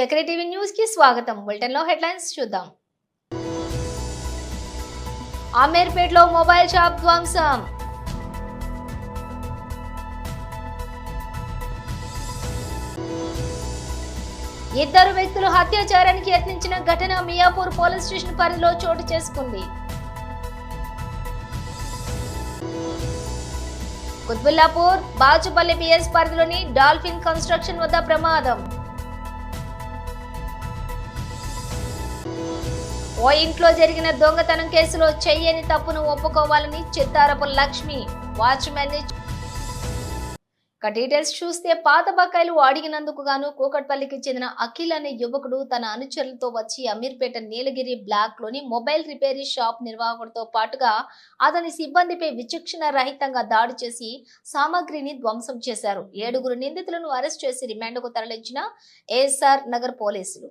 చక్ర టీవీ న్యూస్కి స్వాగతం. బులెటిన్లో హెడ్లైన్స్ చూద్దాం. అమీర్పేటలో మొబైల్ షాప్ ధ్వంసం. ఇద్దరు వ్యక్తులు హత్యాచారానికి యత్నించిన ఘటన మియాపూర్ పోలీస్ స్టేషన్ పరిధిలో చోటు చేసుకుంది. కుత్బుల్లాపూర్ బాచుపల్లి పిఎస్ పరిధిలోని డాల్ఫిన్ కన్స్ట్రక్షన్ వద్ద ప్రమాదం. ఓ ఇంట్లో జరిగిన దొంగతనం కేసులో చెయ్యని తప్పును ఒప్పుకోవాలని చిత్తారపు లక్ష్మి వాచ్మెన్ ఇక డీటెయిల్స్ చూస్తే పాత బకాయిలు అడిగినందుకు గాను కూకట్పల్లికి చెందిన అఖిల్ అనే యువకుడు తన అనుచరులతో వచ్చి అమీర్పేట నీలగిరి బ్లాక్లోని మొబైల్ రిపేరీ షాప్ నిర్వాహకుడితో పాటుగా అతని సిబ్బందిపై విచక్షణ రహితంగా దాడి చేసి సామాగ్రిని ధ్వంసం చేశారు. ఏడుగురు నిందితులను అరెస్ట్ చేసి రిమాండ్కు తరలించిన ఏఎస్ఆర్ నగర్ పోలీసులు.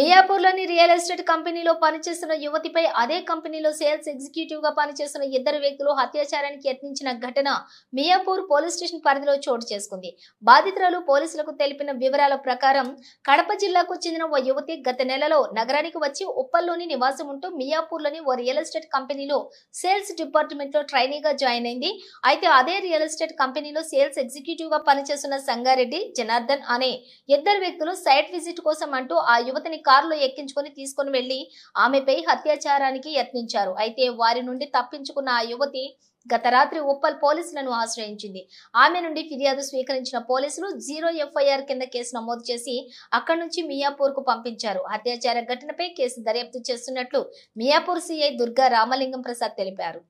మియాపూర్లోని రియల్ ఎస్టేట్ కంపెనీలో పనిచేస్తున్న యువతిపై అదే కంపెనీలో సేల్స్ ఎగ్జిక్యూటివ్గా పనిచేస్తున్న ఇద్దరు వ్యక్తులు అత్యాచారానికి యత్నించిన ఘటన మియాపూర్ పోలీస్ స్టేషన్ పరిధిలో చోటు చేసుకుంది. బాధితురాలు పోలీసులకు తెలిపిన వివరాల ప్రకారం కడప జిల్లాకు చెందిన ఓ యువతి గత నెలలో నగరానికి వచ్చి ఉప్పల్లోని నివాసం ఉంటూ మియాపూర్లోని ఓ రియల్ ఎస్టేట్ కంపెనీలో సేల్స్ డిపార్ట్మెంట్లో ట్రైనీగా జాయిన్ అయింది. అయితే అదే రియల్ ఎస్టేట్ కంపెనీలో సేల్స్ ఎగ్జిక్యూటివ్గా పనిచేస్తున్న సంగారెడ్డి జనార్దన్ అనే ఇద్దరు వ్యక్తులు సైట్ విజిట్ కోసం అంటూ ఆ యువతిని కారులో ఎక్కించుకొని తీసుకొని వెళ్ళి ఆమెపై అత్యాచారానికి యత్నించారు. అయితే వారి నుండి తప్పించుకున్న ఆ యువతి గత రాత్రి ఉప్పల్ పోలీసులను ఆశ్రయించింది. ఆమె నుండి ఫిర్యాదు స్వీకరించిన పోలీసులు జీరో ఎఫ్ఐఆర్ కింద కేసు నమోదు చేసి అక్కడి నుంచి మియాపూర్కు పంపించారు. అత్యాచార ఘటనపై కేసు దర్యాప్తు చేస్తున్నట్లు మియాపూర్ సిఐ దుర్గా రామలింగం ప్రసాద్ తెలిపారు.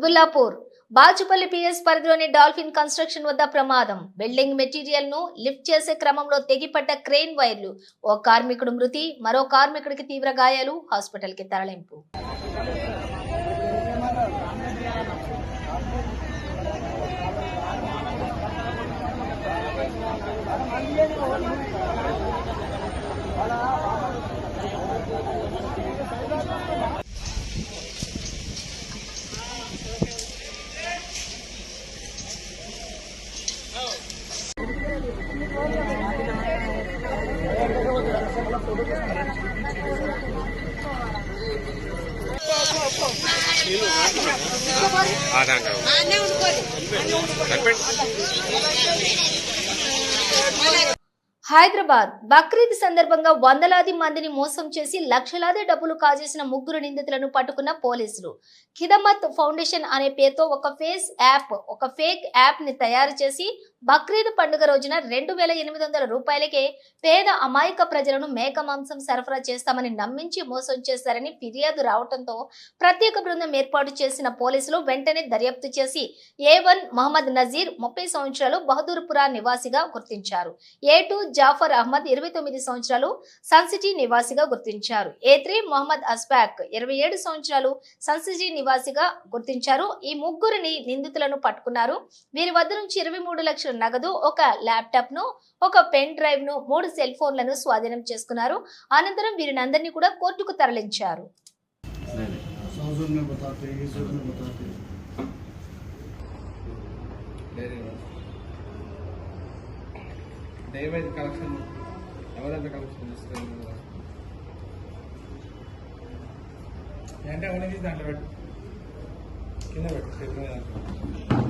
కుత్బుల్లాపూర్ బాచుపల్లి పిఎస్ పరిధిలోని డాల్ఫిన్ కన్స్ట్రక్షన్ వద్ద ప్రమాదం. బిల్డింగ్ మెటీరియల్ను లిఫ్ట్ చేసే క్రమంలో తెగిపడ్డ క్రేన్ వైర్లు. ఓ కార్మికుడు మృతి మరో కార్మికుడికి తీవ్ర గాయాలు. హాస్పిటల్కి తరలింపు. హైదరాబాద్ బక్రీద్ సందర్భంగా వందలాది మందిని మోసం చేసి లక్షలాది డబ్బులు కాజేసిన ముగ్గురు నిందితులను పట్టుకున్న పోలీసులు. ఖిదమత్ ఫౌండేషన్ అనే పేరుతో ఒక ఫేస్ యాప్ ఒక ఫేక్ యాప్ని తయారు చేసి బక్రీద్ పండుగ రోజున రెండు వేల ఎనిమిది వందల రూపాయలకే పేద అమాయక ప్రజలను మేక మాంసం సరఫరా చేస్తామని నమ్మించి మోసం చేశారని ఫిర్యాదు రావడంతో ప్రత్యేక బృందం ఏర్పాటు చేసిన పోలీసులు వెంటనే దర్యాప్తు చేసి ఏ వన్ మహమ్మద్ నజీర్ ముప్పై సంవత్సరాలు బహదూర్పురా నివాసిగా గుర్తించారు. ఏ టూ జాఫర్ అహ్మద్ ఇరవై తొమ్మిది సంవత్సరాలు సన్సిటీ నివాసిగా గుర్తించారు. ఏ త్రీ మొహమ్మద్ అస్బాక్ ఇరవై ఏడు సంవత్సరాలు సన్సిటీ నివాసిగా గుర్తించారు. ఈ ముగ్గురిని నిందితులను పట్టుకున్నారు. వీరి వద్ద నుంచి ఇరవై మూడు లక్షల నగదు ఒక ల్యాప్టాప్ను ఒక పెన్ డ్రైవ్ను మూడు సెల్ ఫోన్లను స్వాధీనం చేసుకున్నారు. అనంతరం వీరిని అందరినీ కూడా కోర్టుకు తరలించారు. కలెక్షన్ ఎవరైతే అంటే అవన్నీ దాంట్లో పెట్టు. కింద పెట్టు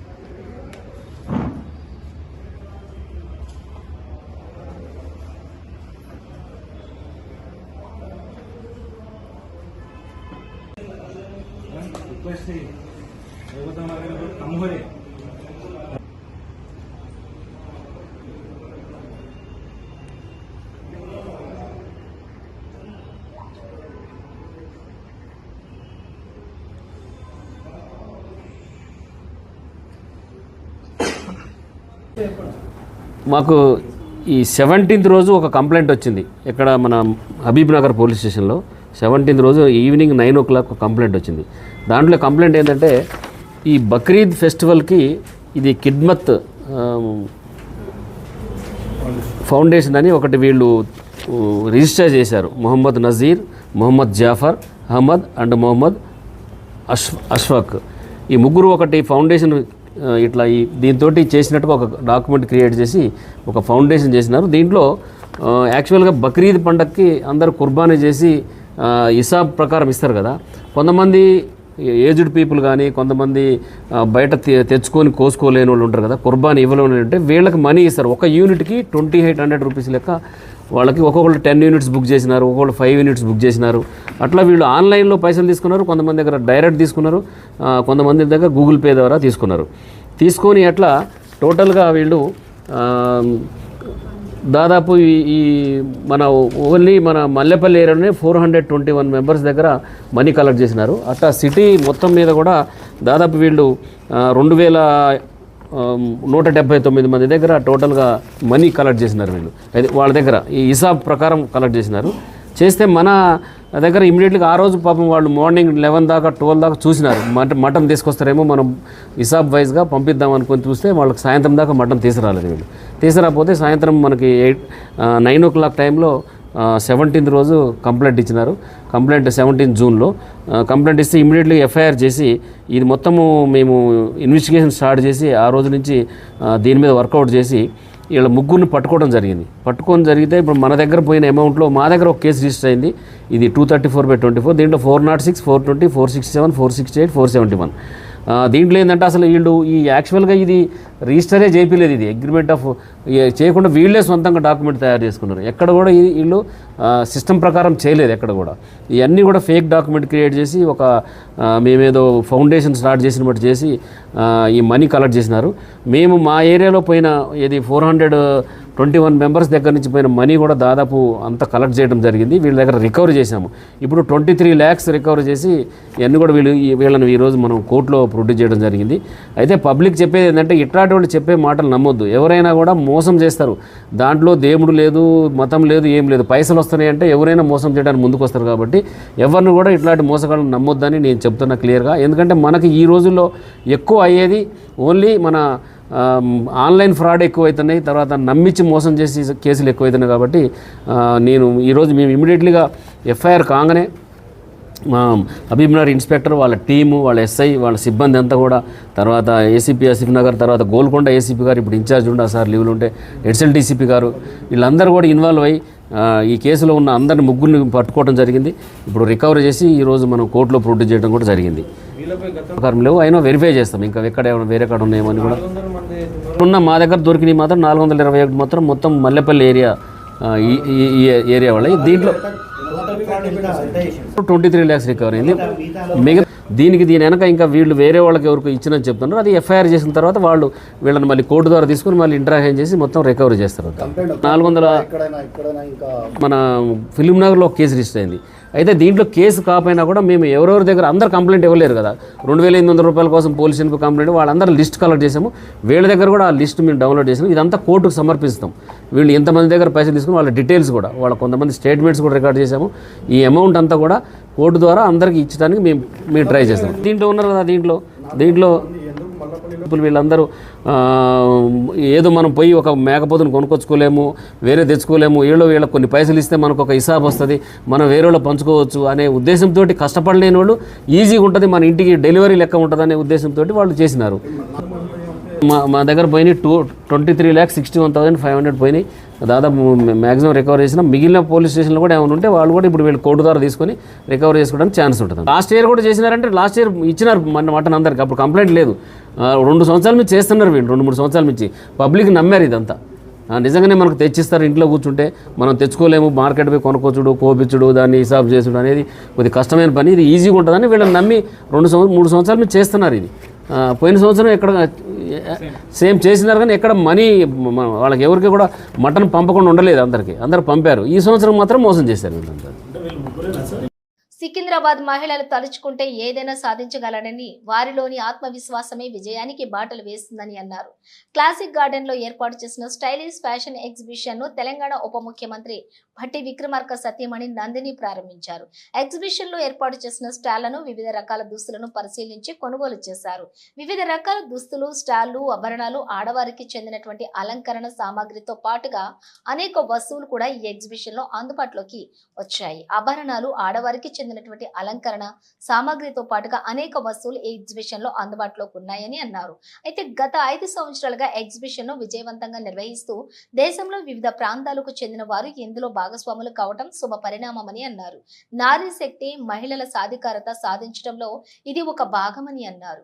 మాకు ఈ సెవెంటీన్త్ రోజు ఒక కంప్లైంట్ వచ్చింది. ఇక్కడ మన హబీబ్ నగర్ పోలీస్ స్టేషన్లో సెవెంటీన్త్ రోజు evening nine o'clock complaint వచ్చింది. దాంట్లో కంప్లైంట్ ఏంటంటే ఈ బక్రీద్ ఫెస్టివల్కి ఇది కిడ్మత్ ఫౌండేషన్ అని ఒకటి వీళ్ళు రిజిస్టర్ చేశారు. మొహమ్మద్ నజీర్ మొహమ్మద్ జాఫర్ అహ్మద్ అండ్ మొహమ్మద్ అష్ అష్ఫాక్. ఈ ముగ్గురు ఒకటి ఫౌండేషన్ ఇట్లా ఈ దీంతో చేసినట్టుగా ఒక డాక్యుమెంట్ క్రియేట్ చేసి ఒక ఫౌండేషన్ చేసినారు. దీంట్లో యాక్చువల్గా బక్రీద్ పండగకి అందరూ కుర్బానీ చేసి ఆ, హిసాబ్ ప్రకారం ఇస్తారు కదా. కొంతమంది ఏజ్డ్ పీపుల్ కానీ కొంతమంది బయట తె- తెచ్చుకొని కోసుకోలేని వాళ్ళు ఉంటారు కదా. కుర్బానీ ఇవ్వలేని అంటే వీళ్ళకి మనీ ఇస్తారు. ఒక యూనిట్కి ట్వంటీ ఎయిట్ హండ్రెడ్ రూపీస్ లెక్క వాళ్ళకి ఒక్కొక్కళ్ళు టెన్ యూనిట్స్ బుక్ చేసినారు ఒక్కొక్కళ్ళు ఫైవ్ యూనిట్స్ బుక్ చేసినారు. అట్లా వీళ్ళు ఆన్లైన్లో పైసలు తీసుకున్నారు కొంతమంది దగ్గర డైరెక్ట్ తీసుకున్నారు కొంతమంది దగ్గర గూగుల్ పే ద్వారా తీసుకున్నారు. తీసుకొని అట్లా టోటల్గా వీళ్ళు దాదాపు ఈ మన ఓన్లీ మన మల్లెపల్లి ఏరియాలోనే four hundred twenty one members దగ్గర మనీ కలెక్ట్ చేసినారు. అట్లా సిటీ మొత్తం మీద కూడా దాదాపు వీళ్ళు రెండు వేల నూట డెబ్బై తొమ్మిది మంది దగ్గర టోటల్గా మనీ కలెక్ట్ చేసినారు వీళ్ళు. అయితే వాళ్ళ దగ్గర ఈ హిసాబ్ ప్రకారం కలెక్ట్ చేసినారు. చేస్తే మన దగ్గర ఇమీడియట్గా ఆ రోజు పాపం వాళ్ళు మార్నింగ్ లెవెన్ దాకా ట్వెల్వ్ దాకా చూసినారు. మటన్ మటన్ తీసుకొస్తారేమో మనం హిసాబ్ వైజ్గా పంపిద్దాం అనుకొని చూస్తే వాళ్ళకి సాయంత్రం దాకా మటన్ తీసుకురాలేదు వీళ్ళు. తీసుకురాకపోతే సాయంత్రం మనకి ఎయిట్ నైన్ ఓ క్లాక్ టైంలో సెవెంటీన్త్ రోజు కంప్లైంట్ ఇచ్చినారు. కంప్లైంట్ సెవెంటీన్త్ జూన్లో. కంప్లైంట్ ఇస్తే ఇమీడియట్లీ ఎఫ్ఐఆర్ చేసి ఇది మొత్తము మేము ఇన్వెస్టిగేషన్ స్టార్ట్ చేసి ఆ రోజు నుంచి దీని మీద వర్కౌట్ చేసి వీళ్ళ ముగ్గురిని పట్టుకోవడం జరిగింది. పట్టుకోవడం జరిగితే ఇప్పుడు మన దగ్గర పోయిన అమౌంట్లో మా దగ్గర ఒక కేసు రిజిస్టర్ అయింది. ఇది two thirty four by twenty four దీంట్లో four nought six four twenty four sixty seven four sixty eight four seventy one దీంట్లో ఏంటంటే అసలు వీళ్ళు ఈ యాక్చువల్గా ఇది రిజిస్టరే చేయలేదు ఇది. అగ్రిమెంట్ ఆఫ్ చేయకుండా వీళ్ళే సొంతంగా డాక్యుమెంట్ తయారు చేసుకున్నారు. ఎక్కడ కూడా వీళ్ళు సిస్టమ్ ప్రకారం చేయలేదు ఎక్కడ కూడా. ఇవన్నీ కూడా ఫేక్ డాక్యుమెంట్ క్రియేట్ చేసి ఒక మేమేదో ఫౌండేషన్ స్టార్ట్ చేసిన బట్టి చేసి ఈ మనీ కలెక్ట్ చేసినారు. మేము మా ఏరియాలో పోయిన ఇది four hundred twenty one members దగ్గర నుంచి పోయిన మనీ కూడా దాదాపు అంతా కలెక్ట్ చేయడం జరిగింది. వీళ్ళ దగ్గర రికవరీ చేశాము. ఇప్పుడు ట్వంటీ త్రీ ల్యాక్స్ రికవరీ చేసి ఇవన్నీ కూడా వీళ్ళు ఈ- వీళ్ళని ఈరోజు మనం కోర్టులో ప్రొడ్యూస్ చేయడం జరిగింది. అయితే పబ్లిక్ చెప్పేది ఏంటంటే ఇట్లాంటి వాళ్ళు చెప్పే మాటలు నమ్మొద్దు. ఎవరైనా కూడా మోసం చేస్తారు. దాంట్లో దేవుడు లేదు మతం లేదు ఏం లేదు. పైసలు వస్తున్నాయంటే ఎవరైనా మోసం చేయడానికి ముందుకు వస్తారు కాబట్టి ఎవరిని కూడా ఇట్లాంటి మోసగాళ్ళని నమ్మొద్దని నేను చెప్తున్నా క్లియర్గా. ఎందుకంటే మనకి ఈ రోజుల్లో ఎక్కువ అయ్యేది ఓన్లీ మన ఆన్లైన్ ఫ్రాడ్ ఎక్కువైతున్నాయి తర్వాత నమ్మించి మోసం చేసి కేసులు ఎక్కువైతున్నాయి కాబట్టి నేను ఈరోజు మేము ఇమీడియట్లీగా ఎఫ్ఐఆర్ కాగానే మా హబీబ్నగర్ ఇన్స్పెక్టర్ వాళ్ళ టీము వాళ్ళ ఎస్ఐ వాళ్ళ సిబ్బంది అంతా కూడా తర్వాత ఏసీపీ ఆసిఫ్ నగర్ తర్వాత గోల్కొండ ఏసీపీ గారు ఇప్పుడు ఇన్ఛార్జ్ ఉండే సార్ లీవ్లు ఉంటే ఎడ్సెల్ డీసీపీ గారు వీళ్ళందరూ కూడా ఇన్వాల్వ్ అయ్యి ఈ కేసులో ఉన్న అందరిని ముగ్గురిని పట్టుకోవడం జరిగింది. ఇప్పుడు రికవరీ చేసి ఈరోజు మనం కోర్టులో ప్రొడ్యూస్ చేయడం కూడా జరిగింది. లేవు అయినా వెరిఫై చేస్తాం. ఇంకా ఎక్కడ ఏమైనా వేరే కాడ ఉన్నాయేమో అని కూడా ఉన్న మా దగ్గర దొరికినవి మాత్రం నాలుగు వందల ఇరవై ఒకటి మాత్రం మొత్తం మల్లెపల్లి ఏరియా ఈ ఏరియా వాళ్ళ. దీంట్లో ట్వంటీ త్రీ ల్యాక్స్ రికవర్ అయింది. మిగతా దీనికి దీని వెనక ఇంకా వీళ్ళు వేరే వాళ్ళకి ఎవరికి ఇచ్చినని చెప్తున్నారు. అది ఎఫ్ఐఆర్ చేసిన తర్వాత వాళ్ళు వీళ్ళని మళ్ళీ కోర్టు ద్వారా తీసుకుని మళ్ళీ ఇంటరాక్షన్ చేసి మొత్తం రికవరీ చేస్తారు. నాలుగు వందల మన ఫిలిం నగర్లో ఒక కేసు రిజిస్టర్ అయింది. అయితే దీంట్లో కేసు కాకపోయినా కూడా మేము ఎవరెవరి దగ్గర అందరు కంప్లైంట్ ఇవ్వలేరు కదా. రెండు వేల ఎనిమిది వందల రూపాయల కోసం పోలీస్ కంప్లైంట్ వాళ్ళందరూ లిస్ట్ కలెక్ట్ చేసాము వీళ్ళ దగ్గర కూడా ఆ లిస్ట్ మేము డౌన్లోడ్ చేసాము ఇదంతా కోర్టుకు సమర్పిస్తాం. వీళ్ళు ఎంతమంది దగ్గర పైసలు తీసుకుని వాళ్ళ డీటెయిల్స్ కూడా వాళ్ళ కొంతమంది స్టేట్మెంట్స్ కూడా రికార్డ్ చేసాము ఈ అమౌంట్ అంతా కూడా కోర్టు ద్వారా అందరికీ ఇచ్చడానికి మేము మేము ట్రై చేస్తాం. దీంట్లో ఉన్నారు కదా దీంట్లో దీంట్లో ఇప్పుడు వీళ్ళందరూ ఏదో మనం పోయి ఒక మేకపోతును కొనుక్కొచ్చుకోలేము వేరే తెచ్చుకోలేము వీళ్ళు వీళ్ళకి కొన్ని పైసలు ఇస్తే మనకు ఒక హిసాబ్ వస్తుంది మనం వేరే వాళ్ళు పంచుకోవచ్చు అనే ఉద్దేశంతో కష్టపడలేని వాళ్ళు ఈజీగా ఉంటుంది మన ఇంటికి డెలివరీ లెక్క ఉంటుంది అనే ఉద్దేశంతో వాళ్ళు చేసినారు. మా మా దగ్గర పోయినాయి two twenty three lakhs sixty one thousand five hundred పోయినాయి. దాదాపు మ్యాక్సిమం రికవర్ చేసిన. మిగిలిన పోలీస్ స్టేషన్లో కూడా ఏమైనా ఉంటే వాళ్ళు కూడా ఇప్పుడు వీళ్ళు కోర్టు ద్వారా తీసుకొని రికవర్ చేసుకోవడానికి ఛాన్స్ ఉంటుంది. లాస్ట్ ఇయర్ కూడా చేసినారంటే లాస్ట్ ఇయర్ ఇచ్చినారు మన మటన్ అందరికి. అప్పుడు కంప్లైంట్ లేదు. రెండు సంవత్సరాల నుంచి చేస్తున్నారు వీళ్ళు రెండు మూడు సంవత్సరాల నుంచి పబ్లిక్ నమ్మారు ఇదంతా. నిజంగానే మనకు తెచ్చిస్తారు ఇంట్లో కూర్చుంటే. మనం తెచ్చుకోలేము మార్కెట్ పోయి కొనుక్కొచ్చుడు కోపించుడు దాన్ని హిసాబ్ చేసుడు అనేది కొద్ది కష్టమైన పని. ఇది ఈజీగా ఉంటుందని వీళ్ళని నమ్మి రెండు సంవత్సరం మూడు సంవత్సరాలు నుంచి చేస్తున్నారు ఇది. పోయిన సంవత్సరం ఎక్కడ సేమ్ చేసినారు కానీ ఎక్కడ మనీ వాళ్ళకి ఎవరికి కూడా మటన్ పంపకుండా ఉండలేదు అందరికీ. అందరు పంపారు. ఈ సంవత్సరం మాత్రం మోసం చేశారు వీళ్ళంతా. సికింద్రాబాద్ మహిళలు తలుచుకుంటే ఏదైనా సాధించగలనని వారిలోని ఆత్మవిశ్వాసమే విజయానికి బాటలు వేస్తుందని అన్నారు. క్లాసిక్ గార్డెన్లో ఏర్పాటు చేసిన స్టైలిష్ ఫ్యాషన్ ఎగ్జిబిషన్ను తెలంగాణ ఉప ముఖ్యమంత్రి భట్టి విక్రమార్క సత్యమణి నందిని ప్రారంభించారు. ఎగ్జిబిషన్లో ఏర్పాటు చేసిన స్టాళ్ళను వివిధ రకాల దుస్తులను పరిశీలించి కొనుగోలు చేశారు. వివిధ రకాల దుస్తులు స్టాళ్ళు ఆభరణాలు ఆడవారికి చెందినటువంటి అలంకరణ సామాగ్రితో పాటుగా అనేక వస్తువులు కూడా ఈ ఎగ్జిబిషన్లో అందుబాటులోకి వచ్చాయి. ఆభరణాలు ఆడవారికి చెందినటువంటి అలంకరణ సామాగ్రితో పాటుగా అనేక వస్తువులు ఈ ఎగ్జిబిషన్లో అందుబాటులోకి ఉన్నాయని అన్నారు. అయితే గత ఐదు సంవత్సరాలుగా ఎగ్జిబిషన్ను విజయవంతంగా నిర్వహిస్తూ దేశంలో వివిధ ప్రాంతాలకు చెందిన వారు ఇందులో భాగస్వాములు కావటం శుభ పరిణామమని అన్నారు. నారీ శక్తి మహిళల సాధికారత సాధించడంలో ఇది ఒక భాగమని అన్నారు.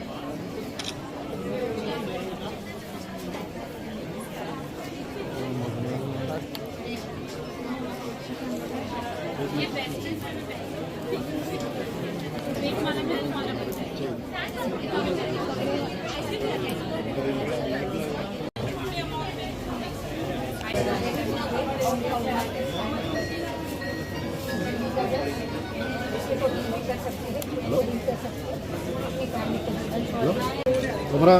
हमारा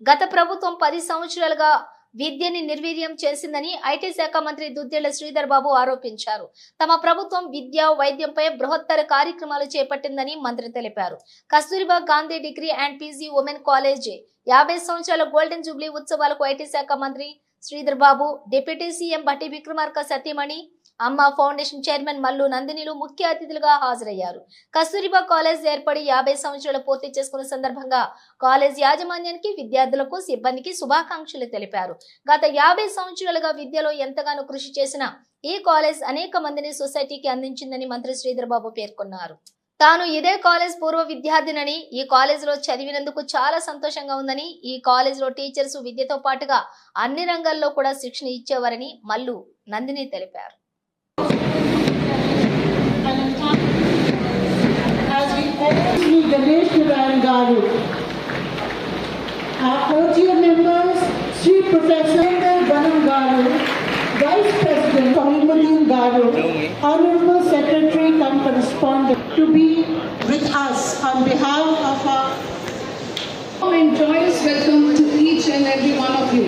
గత ప్రభుత్వం పది సంవత్సరాలుగా విద్యని నిర్వీర్యం చేసిందని ఐటీ శాఖ మంత్రి దుద్దేళ్ళ శ్రీధర్ బాబు ఆరోపించారు. తమ ప్రభుత్వం విద్య వైద్యంపై బృహత్తర కార్యక్రమాలు చేపట్టిందని మంత్రి తెలిపారు. Kasturba Gandhi degree and PG women college. యాభై సంవత్సరాల గోల్డెన్ జూబ్లీ ఉత్సవాలకు ఐటీ శాఖ మంత్రి Sridhar Babu deputy CM Bhatti Vikramarka Satyamani Amma foundation chairman Mallu నందినిలు ముఖ్య అతిథులుగా హాజరయ్యారు. కస్తూరిబా కాలేజ్ ఏర్పడి యాభై సంవత్సరాలు పూర్తి చేసుకున్న సందర్భంగా కాలేజ్ యాజమాన్యానికి విద్యార్థులకు సిబ్బందికి శుభాకాంక్షలు తెలిపారు. గత యాభై సంవత్సరాలుగా విద్యలో ఎంతగానో కృషి చేసిన ఈ కాలేజ్ అనేక మందిని సొసైటీకి అందించిందని మంత్రి శ్రీధర్ బాబు పేర్కొన్నారు. తాను ఇదే కాలేజ్ పూర్వ విద్యార్థినని ఈ కాలేజీలో చదివినందుకు చాలా సంతోషంగా ఉందని ఈ కాలేజీలో టీచర్స్ విద్యతో పాటుగా అన్ని రంగాల్లో కూడా శిక్షణ ఇచ్చేవారని మల్లు నందిని తెలిపారు. Ganesh Garu. Our co-chair members, Sri Professor Vanam Garu, Vice President Kamaludin Garu, Honorable Secretary come correspondent to be with us on behalf of our and joyous welcome to each and every one of you.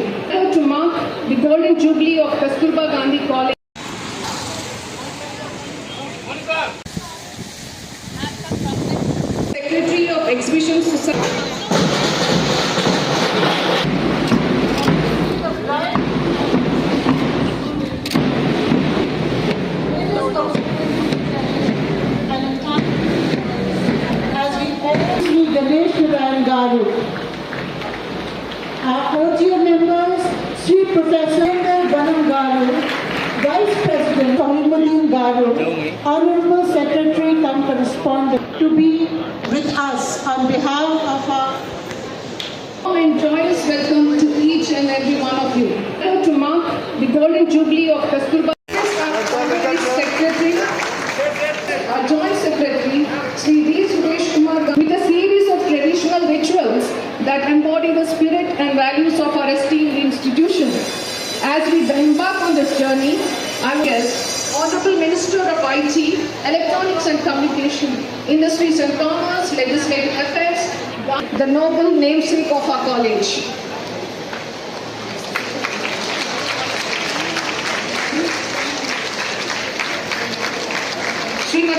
To mark the golden jubilee of Kasturba Gandhi College. Secretary of Exhibition Society. as we open Sri Ganesh Narayan Garu. Our co-chair members, Sri Professor Vanam Garu, Vice President Kamaludin Garu, Honorable Secretary come correspondent to be with us on behalf of our and joyous welcome to each and every one of you. To mark the golden jubilee of Kasturba. Secretary, our Joint Secretary, Sri V. Suresh Kumar, with a series of traditional rituals that embody the spirit and values of our esteemed institution. As we embark on this journey, I guess Honorable Minister of IT, Electronics and Communication, Industries and Commerce, Legislative Affairs, the noble namesake of our college.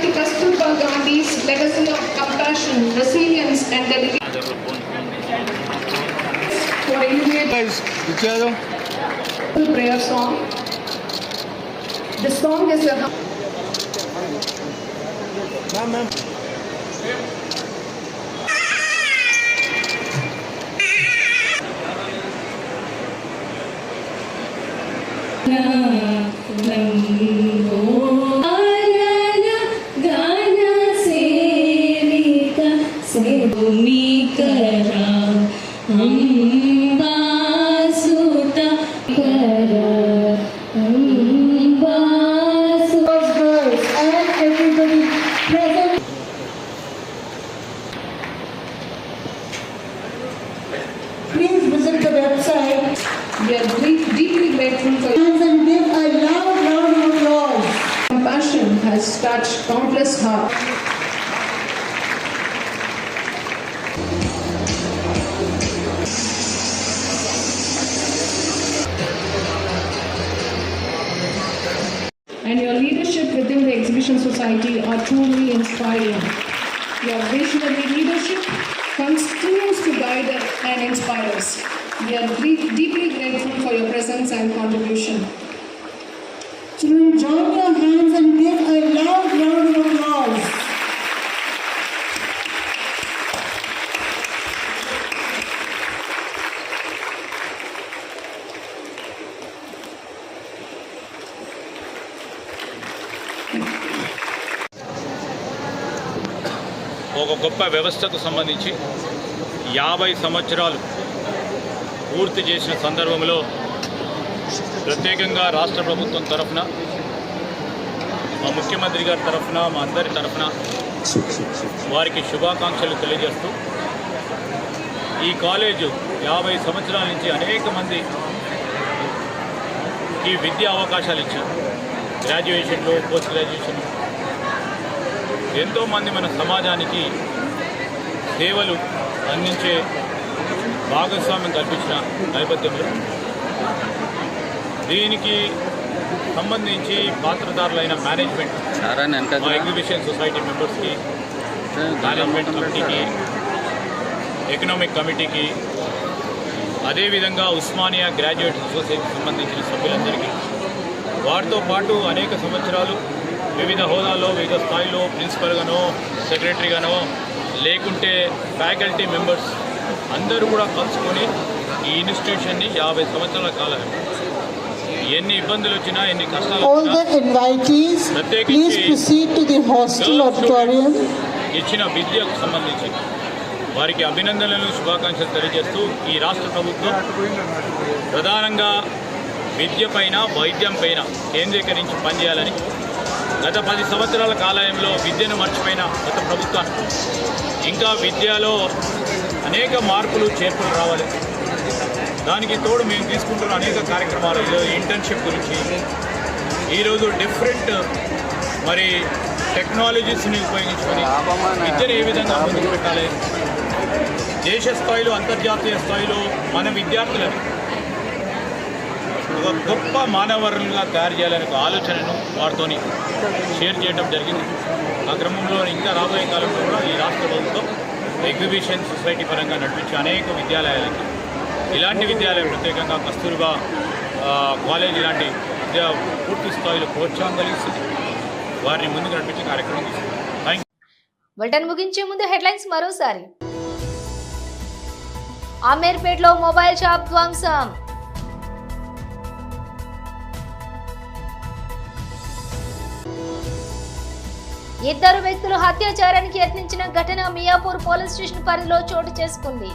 to Kasturba Gandhi's legacy of compassion, resilience, and dedication for elevated prayer song. The song is a Thank you. Touched countless hearts. And your leadership within the Exhibition Society are truly inspiring. Your visionary leadership continues to guide and inspire us. We are deep- deeply grateful for your presence and contribution. Children, join your hands and round of applause. ఒక గొప్ప వ్యవస్థకు సంబంధించి యాభై సంవత్సరాలు పూర్తి చేసిన సందర్భంలో ప్రత్యేకంగా రాష్ట్ర ప్రభుత్వం తరఫున మా ముఖ్యమంత్రి గారి తరఫున మా అందరి తరఫున వారికి శుభాకాంక్షలు తెలియజేస్తూ ఈ కాలేజు యాభై సంవత్సరాల నుంచి అనేక మంది ఈ విద్యా అవకాశాలు ఇచ్చారు. గ్రాడ్యుయేషన్లో పోస్ట్ గ్రాడ్యుయేషన్ ఎంతోమంది మన సమాజానికి సేవలు అందించే భాగస్వామ్యం కల్పించిన నేపథ్యంలో దీనికి సంబంధించి పాత్రదారులైన మేనేజ్మెంట్ మా ఎగ్జిబిషన్ సొసైటీ మెంబర్స్కి మేనేజ్మెంట్ కమిటీకి ఎకనామిక్ కమిటీకి అదేవిధంగా ఉస్మానియా గ్రాడ్యుయేట్ అసోసియేషన్ సంబంధించిన సభ్యులందరికీ వారితో పాటు అనేక సంవత్సరాలు వివిధ హోదాల్లో వివిధ స్థాయిలో ప్రిన్సిపల్గానో సెక్రటరీగానో లేకుంటే ఫ్యాకల్టీ మెంబర్స్ అందరూ కూడా కలుసుకొని ఈ ఇన్స్టిట్యూషన్ని యాభై సంవత్సరాల కాలం. ఎన్ని ఇబ్బందులు వచ్చినా ఎన్ని కష్టాలు All the invitees, please proceed to the hostel auditorium. ఇచ్చిన విద్యకు సంబంధించి వారికి అభినందనలు శుభాకాంక్షలు తెలియజేస్తూ ఈ రాష్ట్ర ప్రభుత్వం ప్రధానంగా విద్య పైన వైద్యం పైన కేంద్రీకరించి పనిచేయాలని గత పది సంవత్సరాల కాలంలో విద్యను మర్చిపోయిన గత ప్రభుత్వానికి ఇంకా విద్యలో అనేక మార్పులు చేర్పులు రావాలి దానికి తోడు మేము తీసుకుంటున్న అనేక కార్యక్రమాలు ఇంటర్న్షిప్ గురించి. ఈరోజు డిఫరెంట్ మరి టెక్నాలజీస్ని ఉపయోగించుకొని విద్యను ఏ విధంగా ముందుకు పెట్టాలి? దేశ స్థాయిలో అంతర్జాతీయ స్థాయిలో మన విద్యార్థులను ఒక గొప్ప మానవరులుగా తయారు చేయాలనే ఒక ఆలోచనను వారితోని షేర్ చేయడం జరిగింది. ఆ క్రమంలో ఇంకా రాబోయే కాలంలో కూడా ఈ రాష్ట్ర ప్రభుత్వం ఎగ్జిబిషన్ సొసైటీ పరంగా నడిపించే అనేక విద్యాలయాలకి ఇలాంటి విద్యాలయం ప్రత్యేకంగా కస్తూర్బా కాలేజ్ ఇలాంటి విద్యా పూర్తి స్థాయిలో ప్రోత్సాహం కలిగిస్తుంది. వారిని ముందుకు నడిపించే కార్యక్రమం తీసుకుంటాం. బులెటిన్ ముగించే ముందు హెడ్లైన్స్ మరోసారి. అమీర్పేటలో మొబైల్ షాప్ ధ్వంసం. ఇద్దరు వ్యక్తులు హత్యాచారానికి యత్నించిన ఘటన మియాపూర్ పోలీస్ స్టేషన్ పరిధిలో చోటు చేసుకుంది.